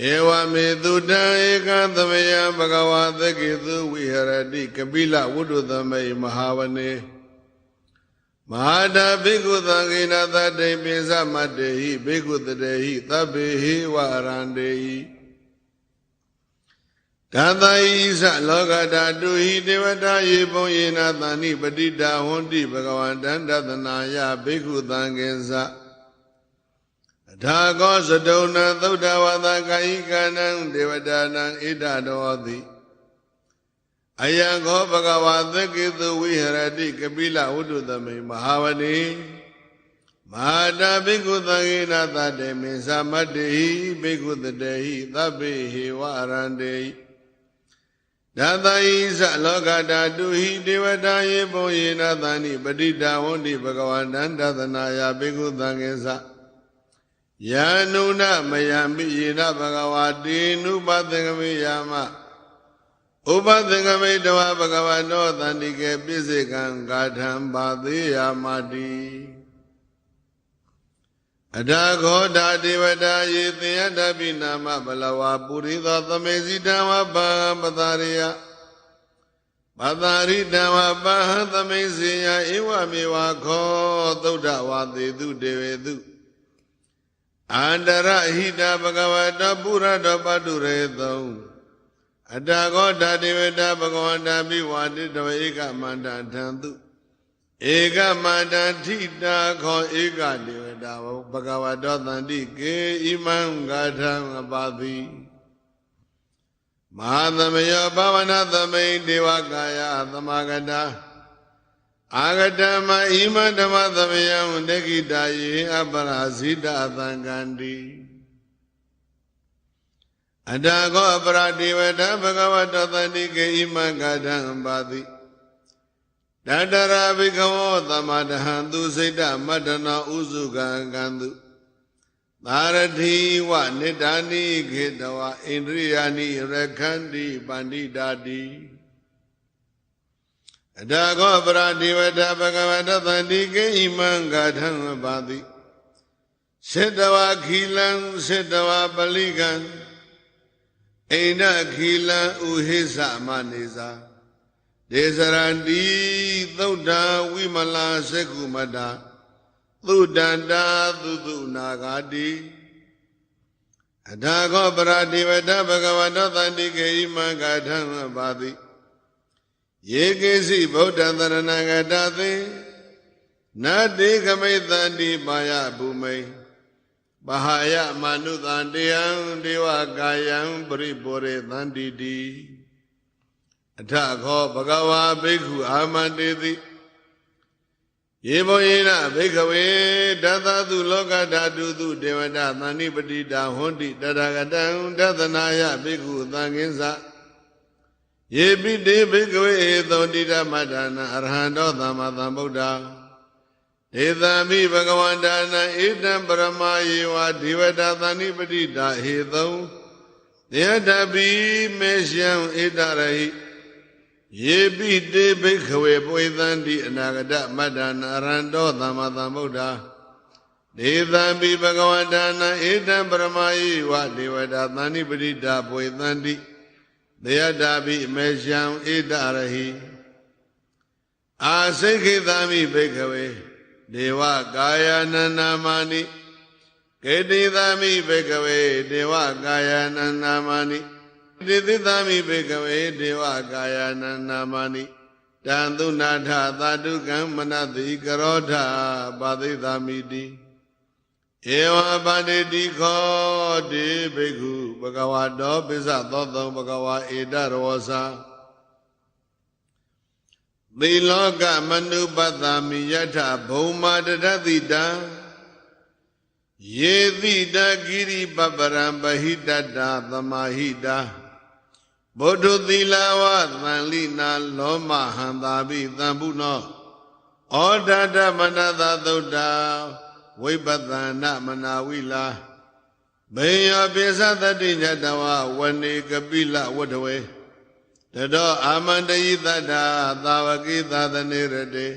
ဧဝမေတုတံဧကသမယဘဂဝါသကိသုဝိဟရတိကပိလဝုဒ္ဓသမိတ်မဟာဝနေမဟာတာဘိက္ခုသံဃိနာသတ္တိပိစမတ္တေဟိဘိက္ခုတတေဟိသဗ္ဗေဟိဝရန္တေဟိဒါသဣသလောကတာတုဟိဒေဝတာယေပုံယေနာသန္တိပတိတာဟွန်တိဘဂဝန္တံတသနာယဘိက္ခုသံဃင်္စအထာကောသတုံနံသုဒ္ဓဝါဒကာယိကနံဒေဝတာနံဣဒတောတိအယံခောဘဂဝါသက္ကေသူဝိဟရတိကပိလဝုဒ္ဓသမိမဟာဝတိမဟာတာဘိက္ခုသံဃေနသတ္တေမေသမတ္တေဟိဘိက္ခုတတေဟိသဗ္ဗေဟိဝရန္တေဟိဒါသဣသလောကတာတုဟိဒေဝတာယေပုံယေနသန္တိပဋိတာဝန္တိဘဂဝန္တံတသနာယဘိက္ခုသံဃေသ ယာနုဏမယမိယေနဘဂဝါတေနုပသင်္ကမေယာမဥပသင်္ကမေတဝဘဂဝတောတန္တိကေပိစိကံဂါထံပါသေးယာမတိအထာခောဓာဒေဝတာယေသေယတပိနာမဘလဝါပုရိသောသမေစီတံဝဗံပတာရိယပတာရိတံဝပဟံသမေစီယဧဝမေဝခောသုဒ္ဓဝါသေတုတေဝေတု အန္တရဟိတဘဂဝတပုရတောပတုရေသုံအတ္တကောဓာတိဝတဘဂဝန္တာပိဝါတိတဝဧကမန္တထံတုဧကမန္တထိတာခောဧကတိဝတဝဘဂဝတောတန္တိကေဣမံဂါထံအပါတိမဟာသမယောဘာဝနာသမိန်ဒေဝကာယသမဂတာ အာဂတမဣမဓမ္မသမယံဒကိတာယေအပရာဇိတသံဃန္တိအတ္တကောအပရတိဝတဘဂဝတောတန္တိကေဣမံဂါထံပါတိတတရာဘိကဝောသမတဟံသူစိတ်တမတ္တနာဥစုကံကံသူသာရတိဝနိတ္တာနိခေတဝဣန္ဒြိယာနိရခန္တိပန္တိတာတိ အတာခောပရတိဝတဘဂဝတသန္တိကေဣမံဂါထံပါတိစေတဝခီလံစေတဝပလိကံအိန္ဒခီလံဥဟိသမနေသာဒေဇရန္တိသုဒ္ဓဝိမလာစက္ကုမတသုတန္တာသုတုနာဂာတိအထာခောပရတိဝတဘဂဝတောသန္တိကေဣမံဂါထံပါတိ ယေကေစီဗုဒ္ဓံတရဏဂတသေနတေခမိတန္တိပါယဘူမိန်ပဟာယမနုတံတေယံဒေဝကာယံပရိပောရေသန္တိတိအထခောဘဂဝါဘိက္ခုအာမန္တေတိယေဘောယေနဘိက္ခဝေတသသုလောကဓာတုသုဒေဝတာသန္တိပတိတာဟွန်တိတရဂတံတသနာယဘိက္ခုသံဃင်းစ ယေပိတေဘိက္ခဝေဧသောတိဓမ္မဒါနအရဟံတောသမ္မာသမ္ဗုဒ္ဓဒေသမိဘဂဝန္တာနာဣတံပရမယေဝဒေဝတာသန္တိပတိတာဟေသုံတေတပိမေရှံဣတရဟိယေပိတေဘိက္ခဝေပွေသန္တိအနာဂတမတ္တနာရန္တောသမ္မာသမ္ဗုဒ္ဓဒေသံပိဘဂဝန္တာနာဣတံပရမယေဝဒေဝတာသန္တိပတိတာပွေသန္တိ သေယတာပိမေရှံဣတရဟိအာစိခိသမိဘိက္ခဝေဒေဝကာယနန္နာမဏိကေတိသမိဘိကဝေဒေဝကာယနန္နာမဏိတိသသမိဘိကဝေဒေဝကာယနန္နာမဏိတံသုနာထသာတုကံမနတိကရောထပါသိသမိတိဧဝပါတိတိခောတိဘိက္ခု ဘဂဝါတောပိစ္ဆသောသုံဘဂဝါဧတရောစာသီလောကမနုပတ္တမိယထဘုံမာတရတိတံယေတိတကိရိပပရံပဟိတတသမာဟိတာဘုဒ္ဓသီလဝသံလိနာလောမဟံသာပိသံပုနောဩဒတမနတသုဒ္ဓဝိပဿနာမနာဝိလာ ဘေယောပိသတတိညတဝဝနေကပိလဝတ္တဝေတတောအာမန္တယိတတ္တာသာဝကိသသနေရတေ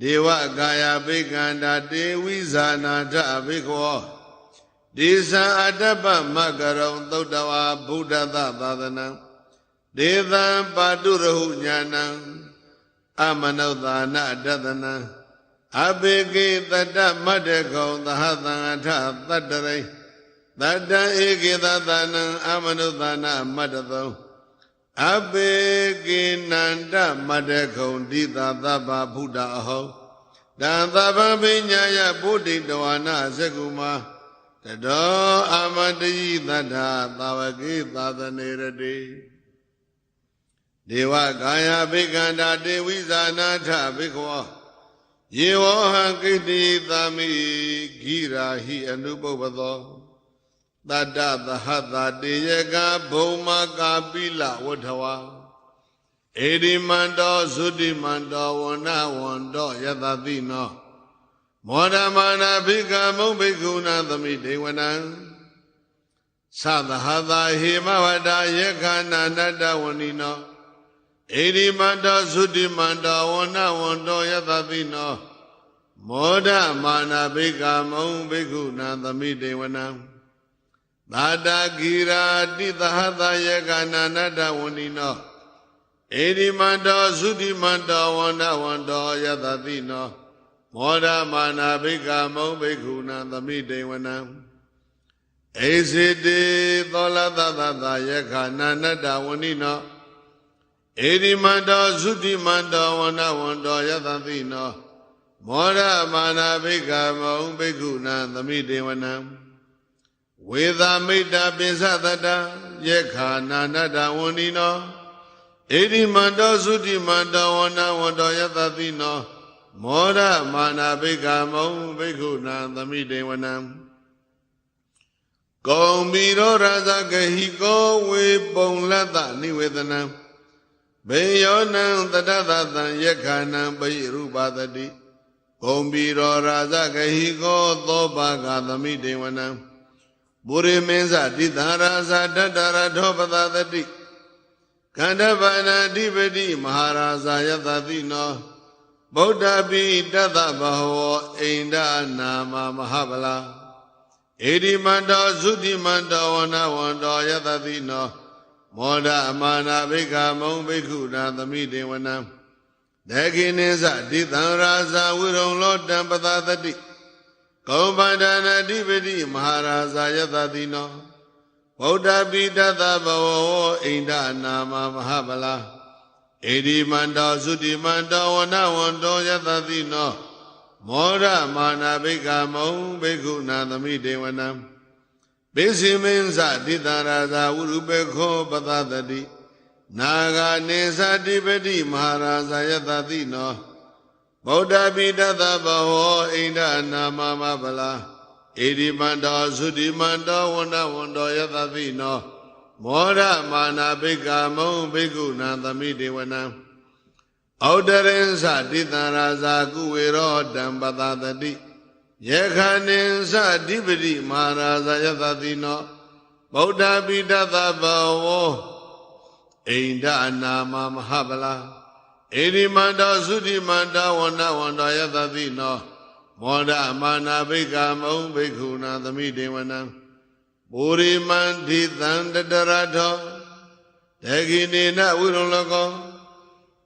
ဒေဝကာယဘိက္ခန္တာတေဝိဇာနာထဘိက္ခောဒေသအတ္တပမကရုံသုတ်တဝါဗုဒ္ဓသသာသနံဒေသံပါတုရဟုညာဏံအမနုဿာနတတနံအဘေကိတတ္တမတ္တကုံသဟသံအထသတ္တရိ တတ္တဧကိသသနံအမနုဿာနမတ္တသောအဘေကိနန္တမတ္တကုံတိသာသဗ္ဗဗုဒ္ဓအဟောတံသဗ္ဗပိညာယဗုဒ္ဓိတဝါနာဇဂုမာတတောအာမတယိတတ္ထာသာဝကိသာသနေရတိဒေဝကာယဘိကန္တာတေဝိဇာနာထဘိခောယေဝဟံကိတိသာမိဂိရာဟိအနုပုပ္ပသော တတ္တသဟတတေယကဘုံမကာပိလဝထဝါဧဒီမန္တောသုတိမန္တောဝဏဝန္တောယတတိနောမောဒမာနာဘိကမုံဘိက္ခုနာသမိဒေဝနံသသဟတာဟေမဝတ္တယက္ခဏာနတ္တဝဏိနောဧရိမန္တောသုတိမန္တောဝဏဝန္တောယတတိနောမောဒမာနာဘိကမုံဘိက္ခုနာသမိဒေဝနံ သာတာဂိရာတိသဟတာယက္ခဏာနတ္တဝဏိနောဧရိမန္တောသုတိမန္တောဝဏဝန္တောယတတိနောမောဒမာနာဘိကမုံဘိက္ခုနာသမိတေဝနံဧစိတေသောလသသသယခာနာနတ္တဝဏိနောဧဒီမန္တောသုတိမန္တောဝဏဝန္တောယသတိနောမောဒမာနာဘိကမုံဘိက္ခုနာသမိတေဝနံ ဝေသမိတ္တပိစသတ္တယခာနာနတ္တဝဏိနောဧဒီမန္တောသုတိမန္တောဝဏဝန္တောယသတိနောမောရမာနာဘိကမုံဘိက္ခုနာသမိတေဝနံကုံဘီရောရာဇဂဟိကောဝေပုံလတ္တနိဝေဒနံဘေယောနံတတသတံယက္ခဏံပိရူပသတိကုံဘီရောရာဇဂဟိကောသောပါကသမိတေဝနံ ပုရိမင်းစတိသာရာဇတတရထောပသသတိကန္တဗနာအဓိပတိမဟာရာဇယတတိနောဗုဒ္ဓပိတတဘဟောအိန္ဒနာမမဟာဗလာဧဒီမန္တောသုတိမန္တောဝနဝန္တောယတတိနောမောဒအမာနာဘိက္ခမုံဘိက္ခုနာသမိတေဝနံဒေခိနိသတိတံရာဇဝိရုံလောတံပသသတိ ကောပန္ဒနာအဓိပတိမဟာရာဇယတတိနောဗုဒ္ဓပိတတဘဝောအိန္ဒနာမမဟာဗလာဧဒီမန္တောသုတိမန္တောဝနဝန္တောယတတိနောမောရမာနာဘိကမုံဘိက္ခုနာသမိတေဝနံပိစိမင်းစတိတရာဇာဝုရုပေခောပသတတိနာဂာနေသတိပတိမဟာရာဇာယတတိနော ဗုဒ္ဓပိတတဘဟောအိန္ဒနာမမဗလာဧဒီမန္တောသုတိမန္တောဝနဝန္တောယတတိနောမောရမာနာဘိကမုံဘိက္ခုနာသမိတေဝနံဩဒရင်္စတိတံရာဇာကုဝေရောတံပတသတိယေခဏင်္စအဓိပတိမဟာရာဇာယတတိနောဗုဒ္ဓပိတသဘဝောအိန္ဒအနာမမဟာဗလာ ဧရိမန္တောသုတိမန္တောဝနဝန္တောယတတိနောမောဒမာနာဘိကမုံဘိက္ခုနာသမိတေဝနံပုရိမန္တိသံတတရထောဒေဂိနေနဝိရုံလကော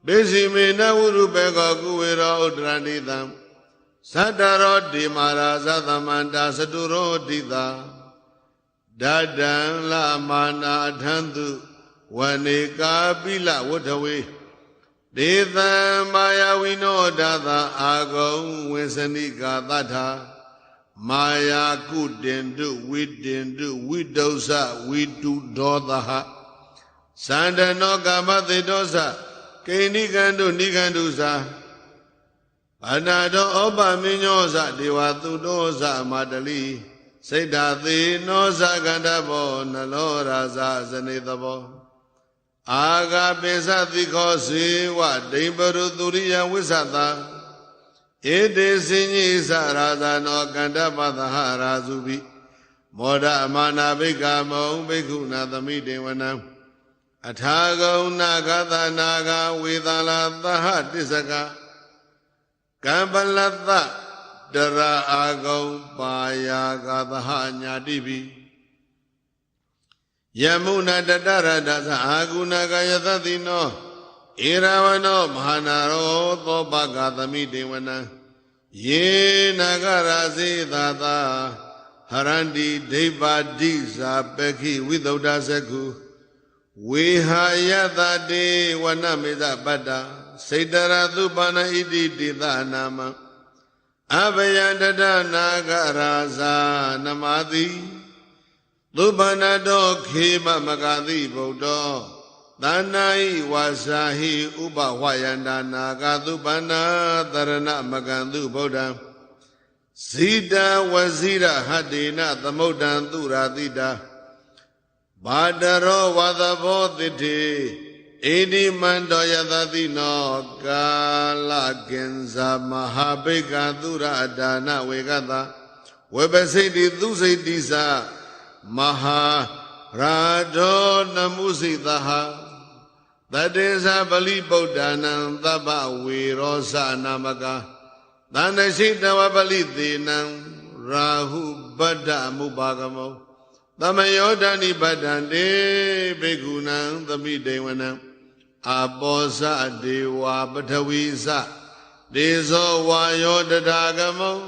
ပိစီမေနဝုရုပေကောကုဝေရောဥဒရဏိတံသတ္တရောဒီမာရာဇသမန္တာစတုရောတိတာဒဒံလမာနာအထံသူဝနေကာပိလဝထဝေ ဒေသံမာယဝိနောဒသာအာဂုံဝေစနိကာတထာမာယာကုတင်တုဝိတင်တုဝိဒုစဝိတုဒောသဟသန္တနောကာမသေတောသကိဏိကံတုနိကံတုသာအနာတောဩပမင်းညောသဒေဝသူတောသမာတလိစိတ်ဓာသေနောသကန္တဘောနလောရာဇဇနေတဘော အာဂပိသတိခောစေဝဒိံပရုသူရိယဝိသတာဧတေစင်ကြီးသရာဇာနောကန္တပသဟရာစုပိမောဒအမာနာဘိကမုံဘိက္ခုနာသမိတေဝနံအထာဂုံနာဂသနာဂဝေသလာသဟတစ္ဆကကံပလတ္တတရာအာကုံပါယာကသဟညာတိပိ ယမုဏတတရတသအာကုဏကယသတိနောဧရဝနောမဟာနာရောသောပကသမိတေဝနံယေနဂရာစေသာသာဟရန္တိဒိဗ္ဗဒိဇာပခိဝိသုဒ္ဓဇကုဝေဟာယတတေဝနမေဇပတ္တစေတရသုပနဣတိတိသနာမအဘယန္တတနာဂရာဇာနမတိ သုပနတောခေမမဂတိဗုဒ္ဓောသန္နာဤဝါစာဟိဥပဝယန္တာနာဂသုပနာတရဏမကံသူဗုဒ္ဓံဇိတဝဇိရဟတေနသမုဒ္ဒံသူရာတိတာဘာတရောဝသဘောတိတိဣတိမန္တောယသတိနောကာလကင်္ဇာမဟာဘိကသုရဒါနဝေကတဝေပစိတိသူစိတိသ မဟာရာဒောနမုစိတဟတတေသပလိဗုဒ္ဓနံသဗ္ဗဝေရောစနာမကသန္တရှိတဝပလိသေနံရာဟုဗတ္တမုပါကမောသမယောဒဏိဗတ္တံတေဘေကုဏံသမိတေဝနံအပောဇဒေဝပထဝီဇဒေဇောဝါယောတထာဂမော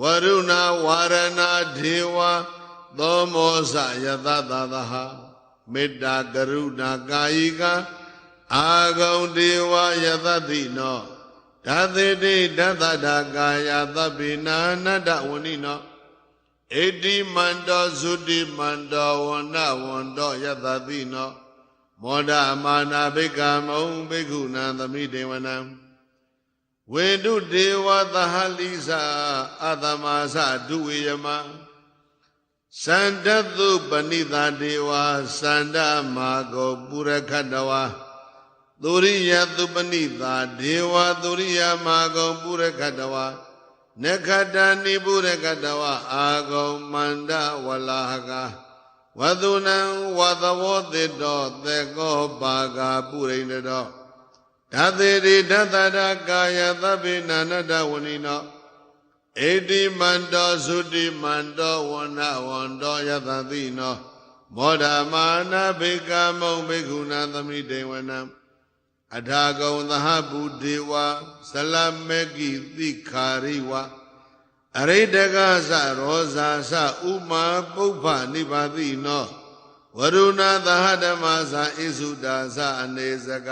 ဝရုဏဝါရဏဒေဝ သောမောဇယတသသဟမေတ္တာကရုဏာကာယိကအာဂုံဒေဝယတတိနောဓာသေတိဓာတတာကာယသဗ္ဗိနာနတ္တဝဏိနောဣတိမန္တောသုတိမန္တောဝန္နဝန္တောယတတိနောမောဒမာနာဘိကမုံဘိက္ခုနံသမိတေဝနံဝေတုဒေဝသဟလိစာအတမသဒုဝေယမ စန္တသုပဏိတာဒေဝစန္ဒမာကောပုရခတဝါသုရိယသုပဏိတာဒေဝသုရိယမာကောပုရခတဝါနခတနိပုရခတဝါအာကောမန္တဝလာဟကာဝသုနံဝသဝောတိတောသေကောပါကပုရိန္ဒတောဓာသေရိဓတတကာယသဗ္ဗေနာနတဝဏိနော ဣတိမန္တောသုတိမန္တောဝန္နဝန္တောယသတိနောမောဓမာနာဘေကမုံဘေကုဏသမိတေဝနံအထာကုံသဟဗုဒေဝဇလမေကိတိခာရိဝအရိတကသရောဇာသဥမာပုပ္ပနိဗ္ဗာတိနောဝရုဏသဟဓမ္မသဣစုတာသအနေစက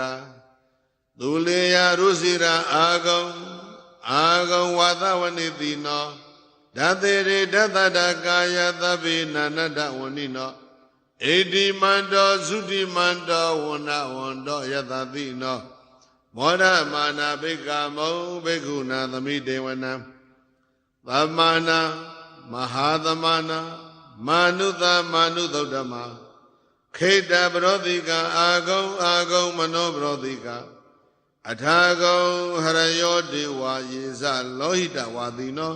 သူလေယရုစီရာအာကုံ အာဂံဝါသဝနိတိနောဓာတေရေဓတတကာယသဗ္ဗေနာနတဝဏိနောဣတိမန္တောသုတိမန္တောဝဏဝန္တောယတတိနောမောဒမာနာဘိက္ခမုံဘိက္ခုနာသမိတေဝနံသမ္မာနာမဟာသမနာမာနုသမာနုသုဒ္ဓမခေတ္တပရောတိကအာဂုံအာဂုံမနောပရောတိက အထာကုံဟရယောဒေဝယေဇလောဟိတဝါတိနော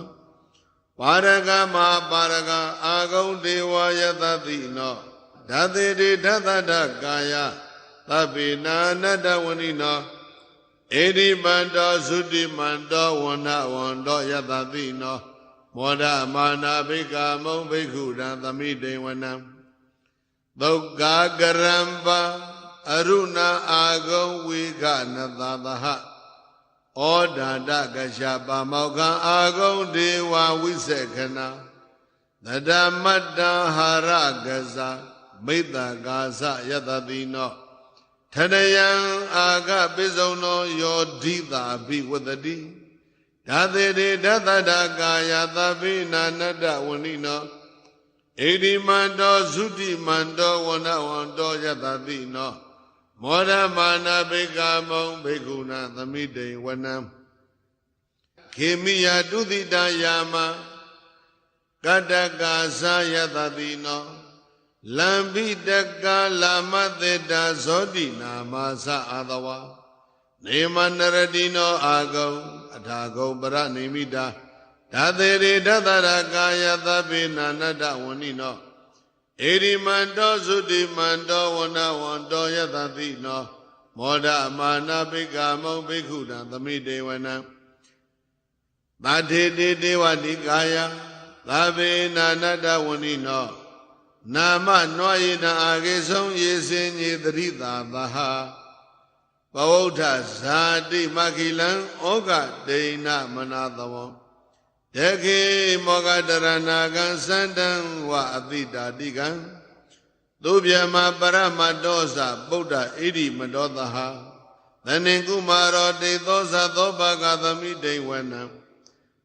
ပါရကမပါရကအာကုံဒေဝယတတိနောဓာတိတိဓတတကာယသဗ္ဗေနာနတဝဏိနောဧဒီမန္တောသုတိမန္တောဝန္နဝန္တောယတတိနောမောဒမာနာဘိကာမုံဘိက္ခုရံသမိတေဝနံသုတ်ကာကရံပါ အရုဏအာဂုံဝေကနသသဟဩဒန္တကရှပါမောခံအာဂုံဒေဝဝိစေခဏသဒမတ္တဟာရကဇာမိတ္တကာသယတတိနောထနယံအာဂပိစုံနောယောဓိတာဘိဝတတိဓာသေတေဓတတကာယသဗ္ဗိနာနတဝဏိနောဣတိမန္တောသုတိမန္တောဝနဝန္တောယတတိနော မောရမာနာဘေကမုံဘေကုဏသမိတိဝနံခေမိယတုတိတယာမကတ္တကာသယတတိနောလံပိတကလာမသေတာဇောတိနာမသအာတဝါနေမနရတိနောအာဂုံအထာဂုံပရနိမိတာဓာသေရိဓတရကာယသဗ္ဗေနာနတဝဏိနော ဧရိမန္တောသုတိမန္တောဝနဝန္တောယတတိနောမောဒမာနဘိကမုံဘိက္ခုတံသမိတေဝနံသာထေတေတေဝတိကာယသာဗေနာနတ္တဝဏိနောနာမနွားရတအာကေဆုံးရေစင်ကြီးတရိတာသဟာပဝုဋ္ဌဇာတိမခိလံဩဃဒိဏမနာသဝံ တခေမောဂတရဏကံစန္တံဝအတိတာတိကံသူဗျမပရမတောသပုဒ္ဓဣရိမတောသဟာသနေကုမာရောတေသောသသောဘာဂသမိဒိဝနံ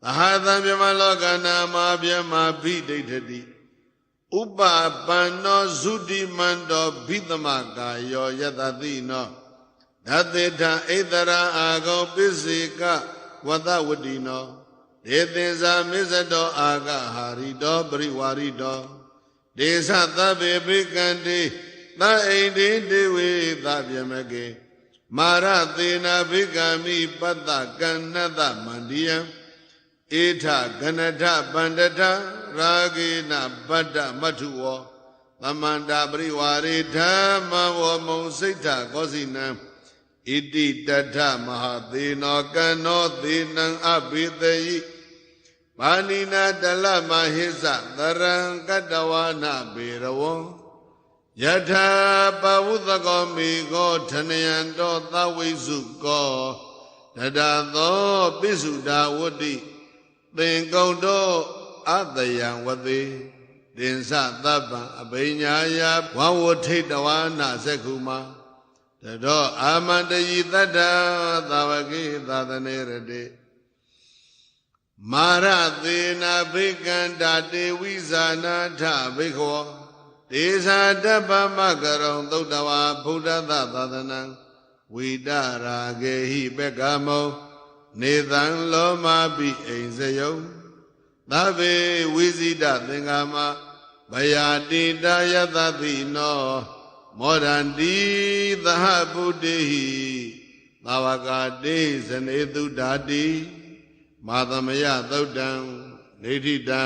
သဟာသံမြမလောကနာမာဗျမဘိဒိဋ္ဌတိဥပပန္နောဇုတိမန္တောဘိသမကာယောယတတိနောဓတေထဣတရာအာဂောပစ္စေကဝတဝတိနော ဒေသင်္ဇာမစ္စတောအာဂဟာရိတောပရိဝါရိတောဒေသသဗ္ဗေဘိကံတေသအိန္တိတေဝေသဗျမကေမာရသေနာဘိကမိပတ္တကဏ္ဏတမန္တိယံဧထဂနထပန္တထရာဂေနဗတ္တမထုဝောသမန္တာပရိဝါရေဓမ္မဝမုံစိတ်ထကောစီနံဣတိတထမဟာသေနောကံနောသေနံအဘိသေယိ ဘာနိနာတလမဟိသသရံကတ္တဝနာဘေရဝံယထာပဝုသကောမိကောထနယံတောသဝိစုကောတတသောပိစုဒာဝတ္တိသင်္ကုံတောအတယံဝတိတင်္စသဗ္ဗံအဘိညာယဝဝထိတဝါနာသက္ခုမာတတော်အာမန္တယိတတ္တသာဝကိသာသနေရတိ မာရသေနာဘိကန္တာတေဝိဇာနာထဘိခောဒေဇာတပ္ပမကရုံသုတ္တဝါဗုဒ္ဓသသာသနံဝိတရာဂေဟိပက္ကမောနေသံလောမာပိအိမ်စယုံသဗ္ဗေဝိဇိတသင်္ဃာမဗယာတိတာယတတိနော မောဒန္တိသဟဗုဒ္ဓိသာဝကာတိဇနေတုဓာတိ မာသမယသုတ်တံဒိဋ္ဌိတံ